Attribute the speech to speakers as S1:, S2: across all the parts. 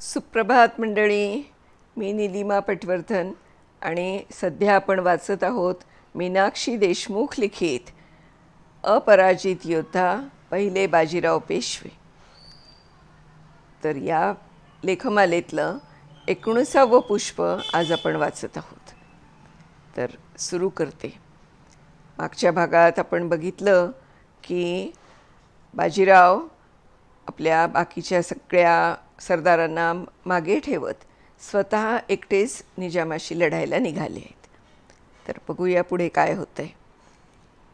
S1: सुप्रभात मंडळी. मी निलिमा पटवर्धन आणि सध्या आपण वाचत आहोत मीनाक्षी देशमुख लिखित अपराजित योद्धा पहिले बाजीराव पेशवे. तर या लेखमालेतलं एकोणीसावं पुष्प आज आपण वाचत आहोत. तर सुरू करते. मागच्या भागात आपण बघितलं की बाजीराव आपल्या बाकीच्या सगळ्या सरदारांना मागे ठेवत स्वतः एकटेच निजामाशी लढायला निघाले आहेत. तर बघूया पुढे काय होतं आहे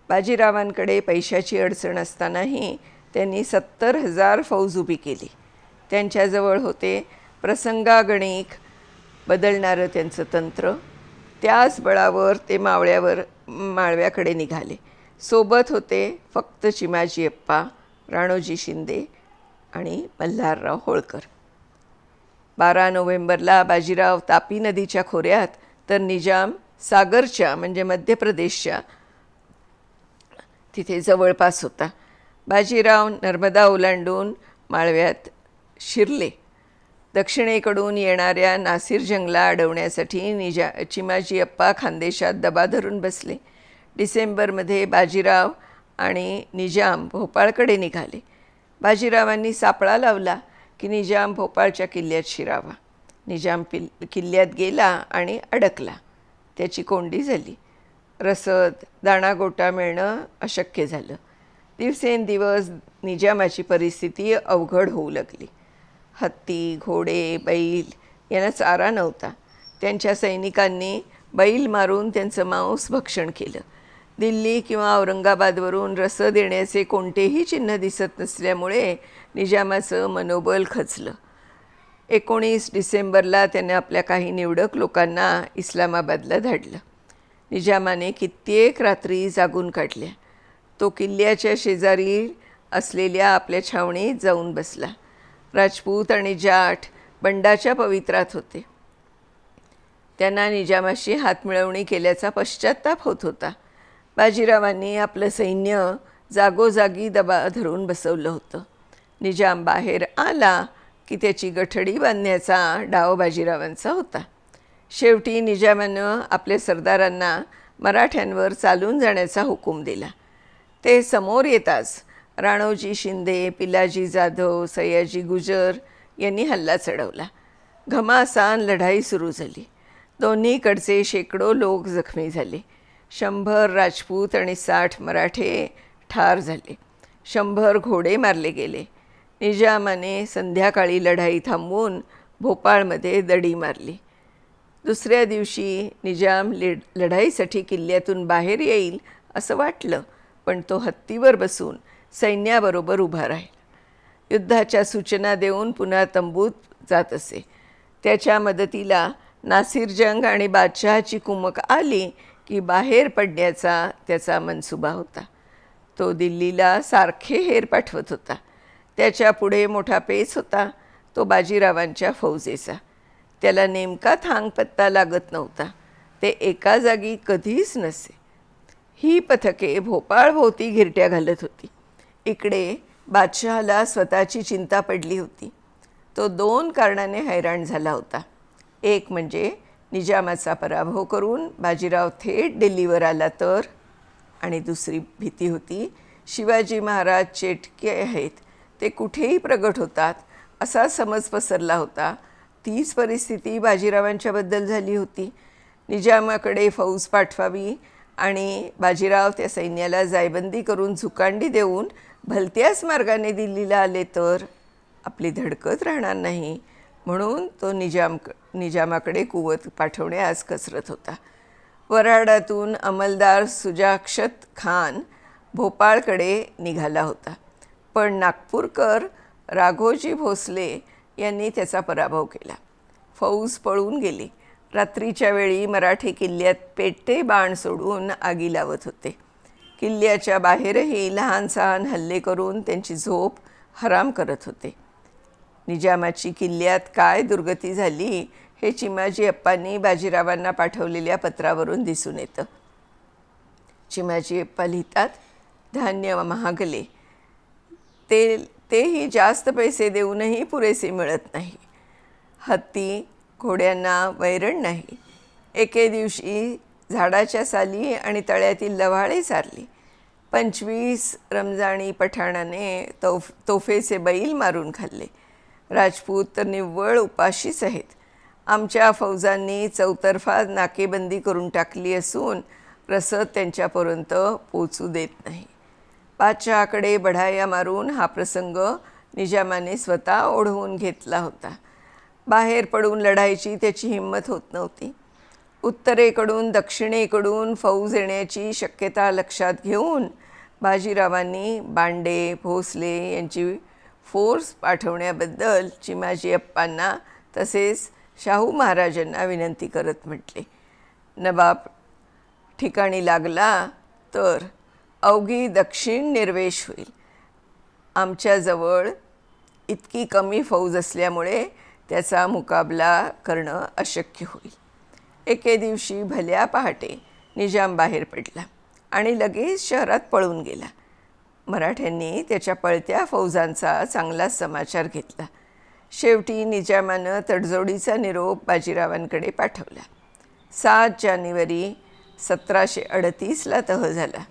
S1: बाजीरावांकडे पैशाची अडचण असतानाही त्यांनी सत्तर हजार फौज उभी केली. त्यांच्याजवळ होते प्रसंगागणिक बदलणारं त्यांचं तंत्र. त्याच बळावर ते मावळ्यावर माळव्याकडे निघाले. सोबत होते फक्त चिमाजी अप्पा राणोजी शिंदे आणि मल्हारराव होळकर. बारा नोव्हेंबरला बाजीराव तापी नदीच्या खोऱ्यात तर निजाम सागरच्या म्हणजे मध्य प्रदेशच्या तिथे जवळपास होता. बाजीराव नर्मदा ओलांडून माळव्यात शिरले. दक्षिणेकडून येणाऱ्या नासिर जंगला अडवण्यासाठी निजा चिमाजी अप्पा खानदेशात दबा धरून बसले. डिसेंबरमध्ये बाजीराव आणि निजाम भोपाळकडे निघाले. बाजीरावांनी सापळा लावला. की निजाम भोपाळच्या किल्ल्यात शिरावा. निजाम पिल किल्ल्यात गेला आणि अडकला. त्याची कोंडी झाली. रसद दाणागोटा मिळणं अशक्य झालं. दिवसेंदिवस निजामाची परिस्थिती अवघड होऊ लागली. हत्ती घोडे बैल यांना चारा नव्हता. त्यांच्या सैनिकांनी बैल मारून त्यांचं मांस भक्षण केलं. दिल्ली किंवा औरंगाबादवरून रस देण्याचे कोणतेही चिन्ह दिसत नसल्यामुळे निजामाचं मनोबल खचलं. एकोणीस डिसेंबरला त्याने आपल्या काही निवडक लोकांना इस्लामाबादला धाडलं. निजामाने कित्येक रात्री जागून काढल्या. तो किल्ल्याच्या शेजारी असलेल्या आपल्या छावणीत जाऊन बसला. राजपूत आणि जाट बंडाच्या पवित्रात होते. त्यांना निजामाशी हातमिळवणी केल्याचा पश्चाताप होत होता. बाजीरावांनी आपलं सैन्य जागोजागी दबा धरून बसवलं होतं. निजाम बाहेर आला की त्याची गठडी बांधण्याचा डाव बाजीरावांचा होता. शेवटी निजामानं आपल्या सरदारांना मराठ्यांवर चालून जाण्याचा हुकूम दिला. ते समोर येताच राणोजी शिंदे पिलाजी जाधव सयाजी गुजर यांनी हल्ला चढवला. घमासान लढाई सुरू झाली. दोन्हीकडचे शेकडो लोक जखमी झाले. शंभर राजपूत आणि साठ मराठे ठार झाले. शंभर घोडे मारले गेले. निजामाने संध्याकाळी लढाई थांबवून भोपाळमध्ये दडी मारली. दुसऱ्या दिवशी निजाम लिड लढाईसाठी किल्ल्यातून बाहेर येईल असं वाटलं पण तो हत्तीवर बसून सैन्याबरोबर उभा राहिला. युद्धाच्या सूचना देऊन पुन्हा तंबूत जात असे. त्याच्या मदतीला नासिर जंग आणि बादशहाची कुमक आली की बाहेर पडण्याचा त्याचा मनसुबा होता. तो दिल्लीला सारखे हेर पाठवत होता. त्याच्या पुढे मोठा पेच होता. तो बाजीरावांच्या फौजेचा. त्याला नेमका थांग पत्ता लागत नव्हता. ते एका जागी कधीच नसे. ही पथके भोपाळभोवती घिरट्या घालत होती. इकडे बादशहाला स्वतःची चिंता पडली होती. तो दोन कारणाने हैराण झाला होता. एक म्हणजे निजामाचा पराभव करून बाजीराव थेट दिल्लीवर आला तर? आणि दुसरी भीती होती शिवाजी महाराज चेटके आहेत ते कुठेही प्रगट होतात असा समज पसरला होता. तीच परिस्थिती बाजीरावांच्याबद्दल झाली होती. निजामाकडे फौज पाठवावी आणि बाजीराव त्या सैन्याला जायबंदी करून झुकांडी देऊन भलत्याच मार्गाने दिल्लीला आले तर? आपली धडकत राहणार नाही. म्हणून तो निजाम निजामाकडे कुवत पाठवणे आज कसरत होता. वराडातून अंमलदार सुजाक्षत खान भोपाळकडे निघाला होता. पण नागपूरकर राघोजी भोसले यांनी त्याचा पराभव केला. फौज पळून गेली. रात्रीच्या वेळी मराठी किल्ल्यात पेटे बाण सोडून आगी लावत होते. किल्ल्याच्या बाहेरही लहान सहान हल्ले करून त्यांची झोप हराम करत होते. निजामाची किल्ल्यात काय दुर्गती झाली हे चिमाजी अप्पांनी बाजीरावांना पाठवलेल्या पत्रावरून दिसून येतं. चिमाजी अप्पा लिहितात धान्य महागले. ते तेही जास्त पैसे देऊनही पुरेसे मिळत नाही. हत्ती घोड्यांना वैरण नाही. एके दिवशी झाडाच्या साली आणि तळ्यातील लव्हाळे सारली. पंचवीस रमजानी पठाणाने तोफ तोफेचे बैल मारून खाल्ले. राजपूत तर निव्वळ उपाशीच आहेत. आमच्या फौजांनी चौतर्फा नाकेबंदी करून टाकली असून रसद त्यांच्यापर्यंत पोचू देत नाही. बादशहाकडे बढाया मारून हा प्रसंग निजामाने स्वतः ओढवून घेतला होता. बाहेर पडून लढायची त्याची हिंमत होत नव्हती. उत्तरेकडून दक्षिणेकडून फौज येण्याची शक्यता लक्षात घेऊन बाजीरावांनी बांडे भोसले यांची फोर्स पाठवण्याबद्दल चिमाजी अप्पांना तसेच शाहू महाराजांना विनंती करत म्हटले नबाब ठिकाणी लागला तर अवघी दक्षिण निर्वेश होईल. आमच्याजवळ इतकी कमी फौज असल्यामुळे त्याचा मुकाबला करणं अशक्य होईल. एके दिवशी भल्या पहाटे निजाम बाहेर पडला आणि लगेच शहरात पळून गेला. मराठ्यांनी त्याच्या पळत्या फौजांचा चांगलाच समाचार घेतला. शेवटी निजामानं तडजोडीचा निरोप बाजीरावांकडे पाठवला. सात जानेवारी सतराशे अडतीसला तह झाला.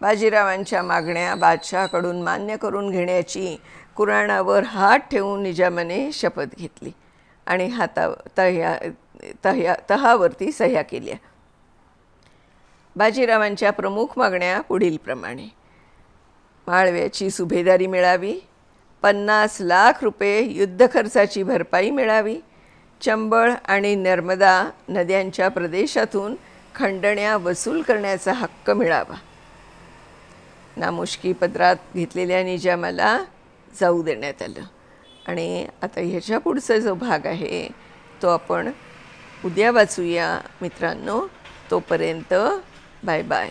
S1: बाजीरावांच्या मागण्या बादशहाकडून मान्य करून घेण्याची कुराणावर हात ठेवून निजामाने शपथ घेतली आणि हाता तह्या तह्या तहावरती सह्या केल्या. बाजीरावांच्या प्रमुख मागण्या पुढीलप्रमाणे. माळव्याची सुभेदारी मिळावी. पन्नास लाख रुपये युद्ध खर्चाची भरपाई मिळावी. चंबळ आणि नर्मदा नद्यांच्या प्रदेशातून खंडण्या वसूल करण्याचा हक्क मिळावा. नामुष्की पत्रात घेतलेल्या निजामाला जाऊ देण्यात आलं. आणि आता ह्याच्या पुढचा जो भाग आहे तो आपण उद्या वाचूया. मित्रांनो तोपर्यंत बाय बाय.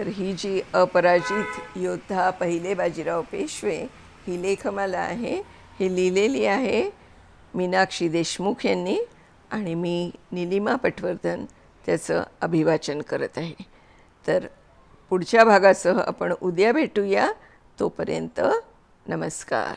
S1: तर ही जी अपराजित योद्धा पहिले बाजीराव पेशवे ही लेखमाला आहे ही लिहिलेली आहे मीनाक्षी देशमुख यांनी आणि मी निलिमा पटवर्धन त्याचं अभिवाचन करत आहे. तर पुढच्या भागासह आपण उद्या भेटूया. तोपर्यंत नमस्कार.